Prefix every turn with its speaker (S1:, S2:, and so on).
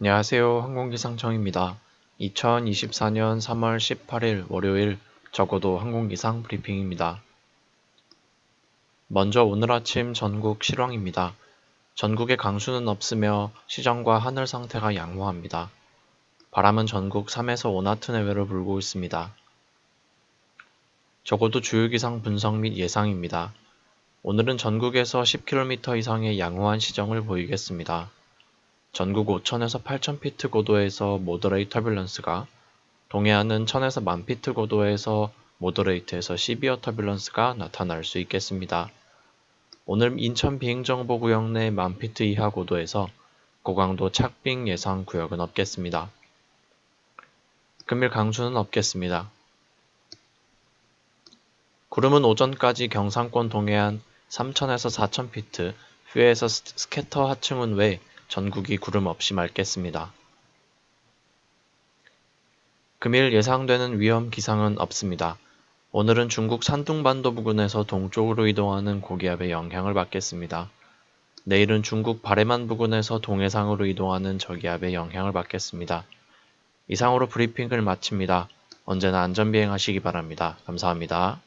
S1: 안녕하세요. 항공기상청입니다. 2024년 3월 18일 월요일 적어도 항공기상 브리핑입니다. 먼저 오늘 아침 전국 실황입니다. 전국에 강수는 없으며 시정과 하늘 상태가 양호합니다. 바람은 전국 3에서 5나트 내외로 불고 있습니다. 적어도 주요기상 분석 및 예상입니다. 오늘은 전국에서 10km 이상의 양호한 시정을 보이겠습니다. 전국 5천에서 8천 피트 고도에서 모더레이 터뷸런스가 동해안은 1000에서 10,000 피트 고도에서 모더레이트에서 시비어 터뷸런스가 나타날 수 있겠습니다. 오늘 인천 비행정보구역 내10,000 피트 이하 고도에서 고강도 착빙 예상 구역은 없겠습니다. 금일 강수는 없겠습니다. 구름은 오전까지 경상권 동해안 3천에서 4천 피트, 후에서 스캐터 하층은 외 전국이 구름 없이 맑겠습니다. 금일 예상되는 위험 기상은 없습니다. 오늘은 중국 산둥반도 부근에서 동쪽으로 이동하는 고기압의 영향을 받겠습니다. 내일은 중국 바레만 부근에서 동해상으로 이동하는 저기압의 영향을 받겠습니다. 이상으로 브리핑을 마칩니다. 언제나 안전비행하시기 바랍니다. 감사합니다.